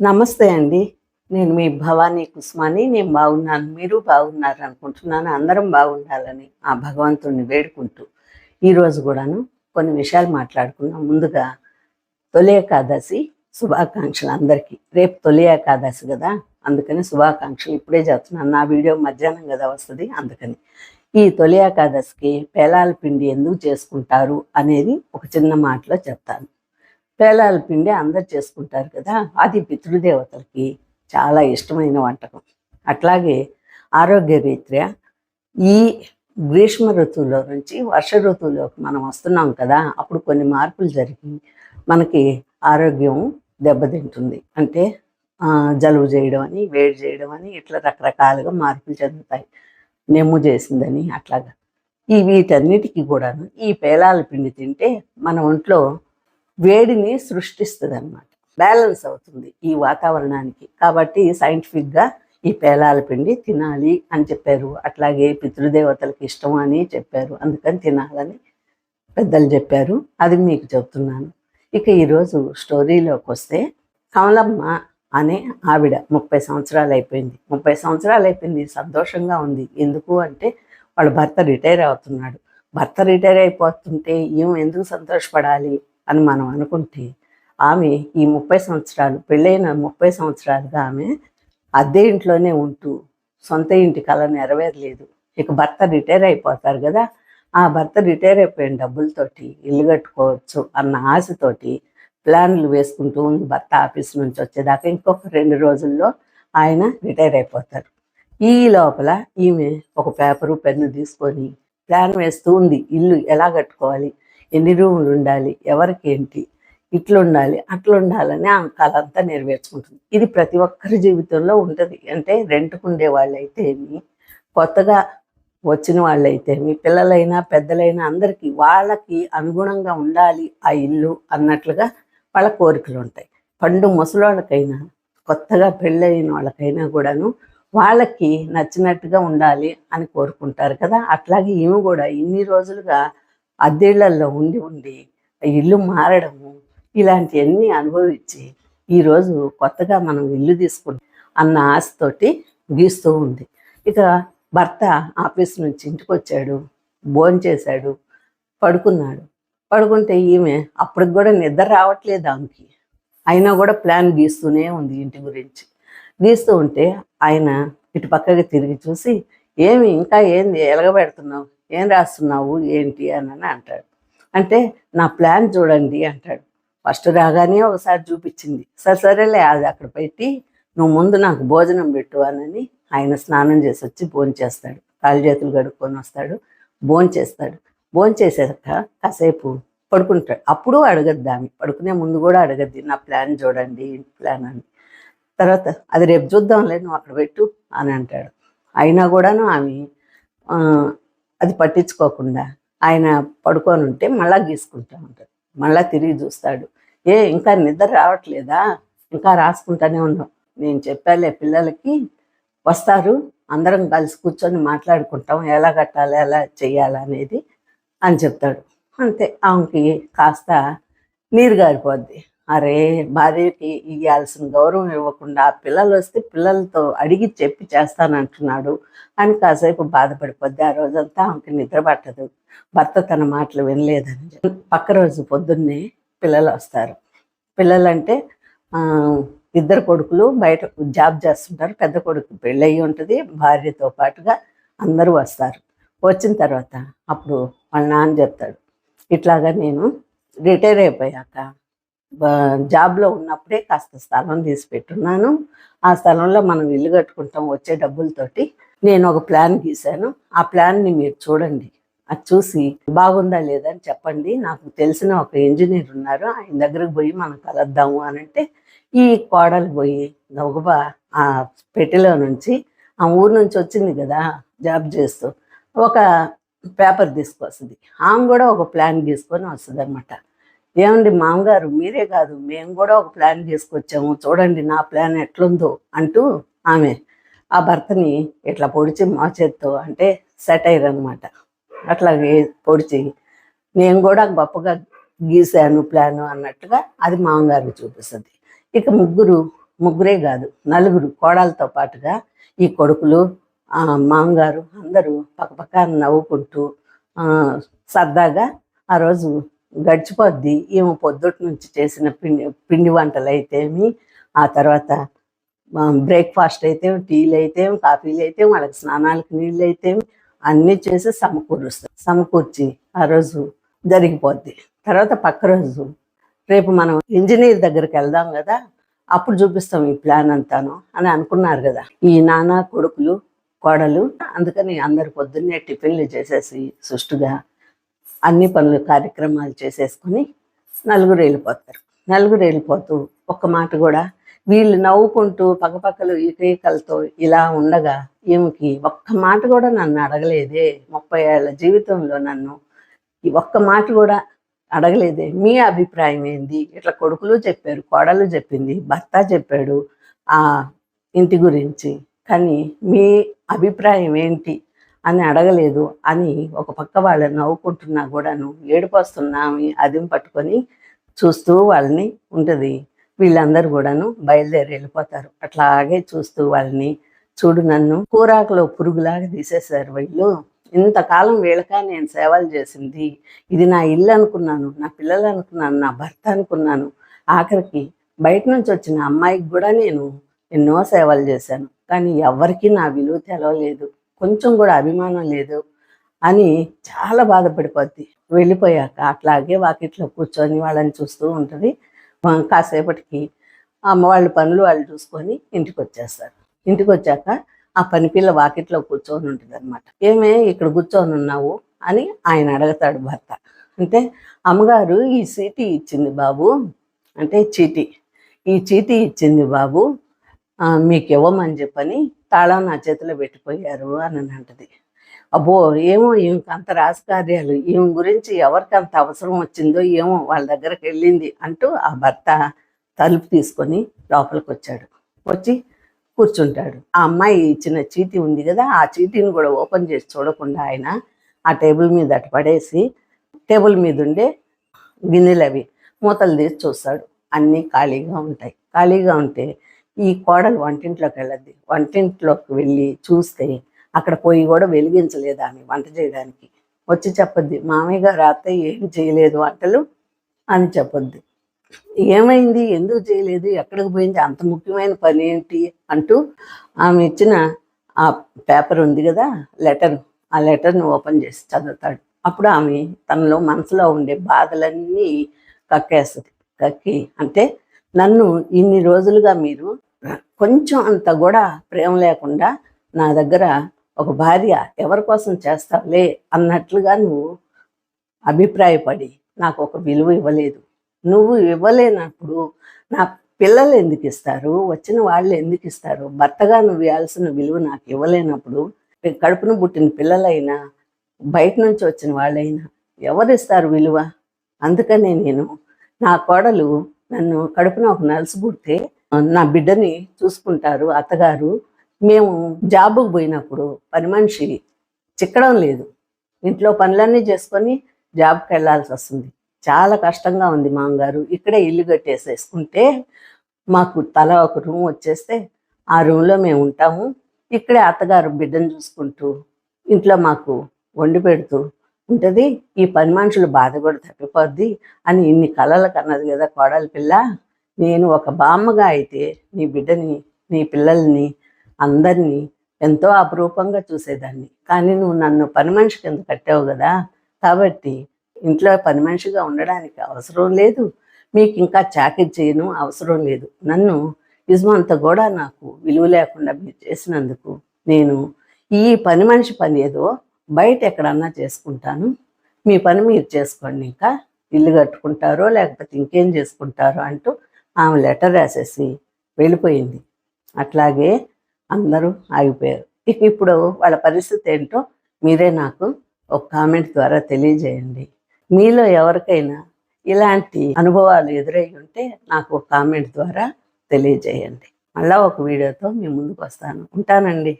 నమస్తే అండి. నేను మీ భవానీ కుస్మాని నేను బాగున్నాను. మీరు బాగున్నారు అనుకుంటున్నాను. అందరం బాగుండాలని ఆ భగవంతుడిని వేడుకుంటూ ఈరోజు కూడాను కొన్ని విషయాలు మాట్లాడుకున్నాం ముందుగా తొలి ఏకాదశి శుభాకాంక్షలు అందరికీ. రేపు తొలి ఏకాదశి కదా అందుకని శుభాకాంక్షలు ఇప్పుడే చెప్తున్నాను నా వీడియో మధ్యాహ్నం కదా వస్తుంది అందుకని. ఈ తొలి ఏకాదశికి పేలాల పిండి ఎందుకు చేసుకుంటారు అనేది ఒక చిన్న మాటలో చెప్తాను. పేలాల పిండి అందరు చేసుకుంటారు కదా అది పితృదేవతలకి చాలా ఇష్టమైన వంటకం. అట్లాగే ఆరోగ్య రీత్యా ఈ గ్రీష్మ ఋతువులో నుంచి వర్ష ఋతువులోకి మనం వస్తున్నాం కదా అప్పుడు కొన్ని మార్పులు జరిగి మనకి ఆరోగ్యం దెబ్బతింటుంది. అంటే జలుబు చేయడం అని వేడి చేయడం అని ఇట్లా రకరకాలుగా మార్పులు చెందుతాయి నెమ్ము చేసిందని అట్లాగా. ఈ వీటన్నిటికీ కూడాను ఈ పేలాల పిండి తింటే మన ఒంట్లో వేడిని సృష్టిస్తుంది అనమాట బ్యాలెన్స్ అవుతుంది ఈ వాతావరణానికి. కాబట్టి సైంటిఫిక్గా ఈ పేలాల పిండి తినాలి అని చెప్పారు. అట్లాగే పితృదేవతలకు ఇష్టం అని చెప్పారు. అందుకని తినాలని పెద్దలు చెప్పారు. అది మీకు చెప్తున్నాను. ఇక ఈరోజు స్టోరీలోకి వస్తే కమలమ్మ అనే ఆవిడ ముప్పై సంవత్సరాలు అయిపోయింది. ముప్పై సంవత్సరాలు అయిపోయింది. సంతోషంగా ఉంది. ఎందుకు అంటే వాళ్ళ భర్త రిటైర్ అవుతున్నాడు. భర్త రిటైర్ అయిపోతుంటే ఏం ఎందుకు సంతోషపడాలి? అని మనం అనుకుంటే ఆమె ఈ ముప్పై సంవత్సరాలు పెళ్ళైన ముప్పై సంవత్సరాలుగా ఆమె అద్దె ఇంట్లోనే ఉంటూ సొంత ఇంటి కళ నెరవేరలేదు. ఇక భర్త రిటైర్ అయిపోతారు కదా ఆ భర్త రిటైర్ అయిపోయిన డబ్బులతోటి ఇల్లు కట్టుకోవచ్చు అన్న ఆశతోటి ప్లాన్లు వేసుకుంటూ ఉంది భర్త ఆఫీస్ నుంచి వచ్చేదాకా. ఇంకొక రెండు రోజుల్లో ఆయన రిటైర్ అయిపోతారు. ఈ లోపల ఈమె ఒక పేపరు పెన్ను తీసుకొని ప్లాన్ వేస్తూ ఉంది. ఇల్లు ఎలా కట్టుకోవాలి? ఎన్ని రూములు ఉండాలి? ఎవరికి ఏంటి ఇట్లుండాలి ఆ కళంతా నెరవేర్చుకుంటుంది. ఇది ప్రతి ఒక్కరి జీవితంలో ఉంటుంది. అంటే రెంట్కుండే వాళ్ళైతే ఏమి కొత్తగా వచ్చిన వాళ్ళైతేమి పిల్లలైనా పెద్దలైనా అందరికీ వాళ్ళకి అనుగుణంగా ఉండాలి ఆ ఇల్లు అన్నట్లుగా వాళ్ళ కోరికలు ఉంటాయి పండు ముసలోళ్ళకైనా కొత్తగా పెళ్ళైన వాళ్ళకైనా కూడాను వాళ్ళకి నచ్చినట్టుగా ఉండాలి అని కోరుకుంటారు కదా. అట్లాగే ఈమె కూడా ఇన్ని రోజులుగా అద్దెళ్ళలో ఉండి ఉండి ఆ ఇల్లు మారడము ఇలాంటివన్నీ అనుభవించి ఈరోజు కొత్తగా మనం ఇల్లు తీసుకుంటాం అన్న ఆశతోటి గీస్తూ ఉంది. ఇక భర్త ఆఫీస్ నుంచి ఇంటికి వచ్చాడు భోంచేశాడు పడుకున్నాడు. పడుకుంటే ఈమె అప్పటికి కూడా నిద్ర రావట్లేదు ఆమెకి. అయినా కూడా ప్లాన్ గీస్తూనే ఉంది ఇంటి గురించి. గీస్తూ ఉంటే ఆయన ఇటు పక్కకి తిరిగి చూసి ఏమి ఇంకా ఏంది ఎలగబెడుతున్నావు? ఏం రాస్తున్నావు? ఏంటి? అని అని అంటాడు. అంటే నా ప్లాన్ చూడండి అంటాడు. ఫస్ట్ రాగానే ఒకసారి చూపించింది. సరే సరేలే అది అక్కడ పెట్టి నువ్వు ముందు నాకు భోజనం పెట్టు అని ఆయన స్నానం చేసి వచ్చి భోంచేస్తాడు కాళ్ళు చేతులు కడుక్కొని వస్తాడు. భోంచేస్తాడు భోంచేసాక కాసేపు పడుకుంటాడు. అప్పుడు అడగద్దు ఆమె. పడుకునే ముందు కూడా అడగద్ది. నా ప్లాన్ చూడండి ప్లాన్ అని. తర్వాత అది రేపు చూద్దాంలే నువ్వు అక్కడ పెట్టు అని అంటాడు. అయినా కూడాను ఆమె అది పట్టించుకోకుండా ఆయన పడుకొని ఉంటే మళ్ళా గీసుకుంటా ఉంటాడు. మళ్ళా తిరిగి చూస్తాడు. ఏ ఇంకా నిద్ర రావట్లేదా? ఇంకా రాసుకుంటానే ఉన్నావు. నేను చెప్పాలే పిల్లలకి వస్తారు అందరం కలిసి కూర్చొని మాట్లాడుకుంటాం ఎలా కట్టాలి ఎలా చెయ్యాలి అనేది అని చెప్తాడు. అంతే ఆమెకి కాస్త నీరు గారిపోద్ది. అరే భార్యకి ఇవ్వాల్సిన గౌరవం ఇవ్వకుండా పిల్లలు వస్తే పిల్లలతో అడిగి చెప్పి చేస్తానంటున్నాడు. అని కాసేపు బాధపడిపోద్ది. ఆ రోజంతా ఆమెకి నిద్ర పట్టదు. భర్త తన మాటలు వినలేదని పక్క రోజు పొద్దున్నే పిల్లలు వస్తారు. పిల్లలంటే ఇద్దరు కొడుకులు బయట జాబ్ చేస్తుంటారు. పెద్ద కొడుకు పెళ్ళయి ఉంటుంది. భార్యతో పాటుగా అందరూ వస్తారు. వచ్చిన తర్వాత అప్పుడు వాళ్ళ నాన్న చెప్తాడు. ఇట్లాగా నేను రిటైర్ అయిపోయాక జాబ్లో ఉన్నప్పుడే కాస్త స్థలం తీసి పెట్టున్నాను ఆ స్థలంలో మనం ఇల్లు కట్టుకుంటాం వచ్చే డబ్బులతోటి. నేను ఒక ప్లాన్ గీశాను. ఆ ప్లాన్ని మీరు చూడండి. అది చూసి బాగుందా లేదా అని చెప్పండి. నాకు తెలిసిన ఒక ఇంజనీర్ ఉన్నారు. ఆయన దగ్గరకు పోయి మనం కలద్దాము అని అంటే ఈ కోడలు పోయి గబగబా ఆ పెట్టెలో నుంచి ఆ ఊరు నుంచి వచ్చింది కదా జాబ్ చేస్తూ. ఒక పేపర్ తీసుకొస్తుంది. ఆమె కూడా ఒక ప్లాన్ గీసుకొని వస్తుంది అనమాట ఏమండి మామగారు మీరే కాదు మేము కూడా ఒక ప్లాన్ తీసుకొచ్చాము. చూడండి నా ప్లాన్ ఎట్లుందో అంటూ ఆమె ఆ భర్తని ఇట్లా పొడిచి మా చేత్తో అంటే సెటైర్ అనమాట అట్లాగే పొడిచి నేను కూడా గొప్పగా గీశాను ప్లాను అన్నట్టుగా అది మామగారికి చూపిస్తుంది. ఇక ముగ్గురు ముగ్గురే కాదు నలుగురు కోడలతో పాటుగా ఈ కొడుకులు మామగారు అందరూ పక్కపక్క నవ్వుకుంటూ సరదాగా ఆ రోజు గడిచిపోద్ది. ఏమో పొద్దుటి నుంచి చేసిన పిండి పిండి వంటలు అయితేమి ఆ తర్వాత బ్రేక్ఫాస్ట్ అయితే టీలు అయితే కాఫీలు అయితే వాళ్ళకి స్నానాలకు నీళ్ళు అయితే అన్నీ చేసి సమకూరుస్తాం. సమకూర్చి ఆ రోజు జరిగిపోద్ది. తర్వాత పక్క రోజు రేపు మనం ఇంజనీర్ దగ్గరికి వెళ్దాం కదా అప్పుడు చూపిస్తాం ఈ ప్లాన్ అంతాను అని అనుకున్నారు కదా. ఈ నాన్న కొడుకులు కోడలు అందుకని అందరు పొద్దున్నే టిఫిన్లు చేసేసి సుష్టుగా అన్ని పనులు కార్యక్రమాలు చేసేసుకొని నలుగురు వెళ్ళిపోతారు. నలుగురు వెళ్ళిపోతూ ఒక్క మాట కూడా వీళ్ళు నవ్వుకుంటూ పక్కపక్కలు ఈకైకలతో ఇలా ఉండగా ఈమెకి ఒక్క మాట కూడా నన్ను అడగలేదే. ముప్పై ఏళ్ళ జీవితంలో నన్ను ఈ ఒక్క మాట కూడా అడగలేదే. మీ అభిప్రాయం ఏంది? ఇట్లా కొడుకులు చెప్పారు కోడలు చెప్పింది భర్త చెప్పాడు ఆ ఇంటి గురించి. కానీ మీ అభిప్రాయం ఏంటి? అని అడగలేదు అని ఒక పక్క వాళ్ళని నవ్వుకుంటున్నా కూడాను ఏడిపోస్తున్నా అదిం పట్టుకొని చూస్తూ వాళ్ళని ఉంటుంది. వీళ్ళందరూ కూడాను బయలుదేరి వెళ్ళిపోతారు. అట్లాగే చూస్తూ వాళ్ళని చూడు నన్ను కూరాకులో పురుగులాగా తీసేశారు వీళ్ళు. ఇంతకాలం వీళ్ళకా నేను సేవలు చేసింది. ఇది నా ఇల్లు అనుకున్నాను నా పిల్లలు అనుకున్నాను నా భర్త అనుకున్నాను. ఆఖరికి బయట నుంచి వచ్చిన అమ్మాయికి కూడా నేను ఎన్నో సేవలు చేశాను. కానీ ఎవరికీ నా విలువ తెలవలేదు. కొంచెం కూడా అభిమానం లేదు అని చాలా బాధపడిపోద్ది. వెళ్ళిపోయాక అట్లాగే వాకిట్లో కూర్చొని వాళ్ళని చూస్తూ ఉంటుంది. కాసేపటికి అమ్మ వాళ్ళ పనులు వాళ్ళు చూసుకొని ఇంటికి వచ్చేస్తారు ఇంటికి వచ్చాక ఆ పని పిల్ల వాకిట్లో కూర్చొని ఉంటుంది అనమాట ఏమే ఇక్కడ కూర్చొని ఉన్నావు అని ఆయన అడుగుతాడు భర్త. అంటే అమ్మగారు ఈ చీటీ ఇచ్చింది బాబు. అంటే చీటీ. ఈ చీటీ ఇచ్చింది బాబు. మీకు ఇవ్వమని చెప్పని తాళం నా చేతిలో పెట్టిపోయారు అని అంటది. అబ్బో ఏమో ఈమెకి అంత రాజకార్యాలు ఈమె గురించి ఎవరికి అంత అవసరం వచ్చిందో ఏమో వాళ్ళ దగ్గరకు వెళ్ళింది అంటూ ఆ భర్త తలుపు తీసుకొని లోపలికి వచ్చాడు వచ్చి కూర్చుంటాడు. ఆ అమ్మాయి ఇచ్చిన చీటీ ఉంది కదా ఆ చీటీని కూడా ఓపెన్ చేసి చూడకుండా ఆయన ఆ టేబుల్ మీద అటు పడేసి టేబుల్ మీద ఉండే గిన్నెలు అవి మూతలు తీసి చూస్తాడు. అన్నీ ఖాళీగా ఉంటాయి. ఖాళీగా ఉంటే ఈ కోడలు వంటింట్లోకి వెళ్ళద్ది. వంటింట్లోకి వెళ్ళి చూస్తే అక్కడ పోయి కూడా వెలిగించలేదు ఆమె వంట చేయడానికి. వచ్చి చెప్పొద్ది మామయ్య గారు అత్తయ్య ఏం చేయలేదు వంటలు? అని చెప్పొద్ది. ఏమైంది? ఎందుకు చేయలేదు? ఎక్కడికి పోయింది? అంత ముఖ్యమైన పని ఏంటి? అంటూ ఆమె ఇచ్చిన ఆ పేపర్ ఉంది కదా లెటర్ ఆ లెటర్ని ఓపెన్ చేసి చదువుతాడు. అప్పుడు ఆమె తనలో మనసులో ఉండే బాధలన్నీ కక్కేస్తుంది. కక్కి అంటే నన్ను ఇన్ని రోజులుగా మీరు కొంచెం అంత కూడా ప్రేమ లేకుండా నా దగ్గర ఒక భార్య ఎవరి కోసం చేస్తావులే అన్నట్లుగా నువ్వు అభిప్రాయపడి నాకు ఒక విలువ ఇవ్వలేదు. నువ్వు ఇవ్వలేనప్పుడు నా పిల్లలు ఎందుకు ఇస్తారు? వచ్చిన వాళ్ళు ఎందుకు ఇస్తారు? భర్తగా నువ్వు ఇవ్వాల్సిన విలువ నాకు ఇవ్వలేనప్పుడు కడుపును పుట్టిన పిల్లలైనా బయట నుంచి వచ్చిన వాళ్ళైనా ఎవరిస్తారు విలువ? అందుకనే నేను నా కోడలు నన్ను కడుపున ఒక నలుసు పుడితే నా బిడ్డని చూసుకుంటారు అత్తగారు. మేము జాబుకు పోయినప్పుడు పని మనిషి చిక్కడం లేదు. ఇంట్లో పనులన్నీ చేసుకొని జాబ్కి వెళ్ళాల్సి వస్తుంది. చాలా కష్టంగా ఉంది మామగారు. ఇక్కడే ఇల్లు కట్టేసేసుకుంటే మాకు తల ఒక రూమ్ వచ్చేస్తే ఆ రూమ్లో మేము ఉంటాము. ఇక్కడే అత్తగారు బిడ్డను చూసుకుంటూ ఇంట్లో మాకు వండి పెడుతూ ఉంటుంది. ఈ పని మనుషులు బాధ కూడా తప్పిపోద్ది అని ఇన్ని కలలు కన్నది కదా కోడలి పిల్ల. నేను ఒక బామ్మగా అయితే నీ బిడ్డని నీ పిల్లల్ని అందరినీ ఎంతో అపురూపంగా చూసేదాన్ని. కానీ నువ్వు నన్ను పని మనిషి కింద కట్టావు కదా కాబట్టి ఇంట్లో పని మనిషిగా ఉండడానికి అవసరం లేదు. మీకు ఇంకా చాకరీ చేయను అవసరం లేదు. నన్ను ఇజమంతా కూడా నాకు విలువ లేకుండా మీరు చేసినందుకు నేను ఈ పని మనిషి పని ఏదో బయట ఎక్కడన్నా చేసుకుంటాను. మీ పని మీరు చేసుకోండి ఇంకా. ఇల్లు కట్టుకుంటారో లేకపోతే ఇంకేం చేసుకుంటారో అంటూ ఆమె లెటర్ రాసేసి వెళ్ళిపోయింది. అట్లాగే అందరూ ఆగిపోయారు. ఇప్పుడు వాళ్ళ పరిస్థితి ఏంటో మీరే నాకు ఒక కామెంట్ ద్వారా తెలియజేయండి. మీలో ఎవరికైనా ఇలాంటి అనుభవాలు ఎదురై ఉంటే నాకు ఒక కామెంట్ ద్వారా తెలియజేయండి. మళ్ళా ఒక వీడియోతో మీ ముందుకు వస్తాను. ఉంటానండి.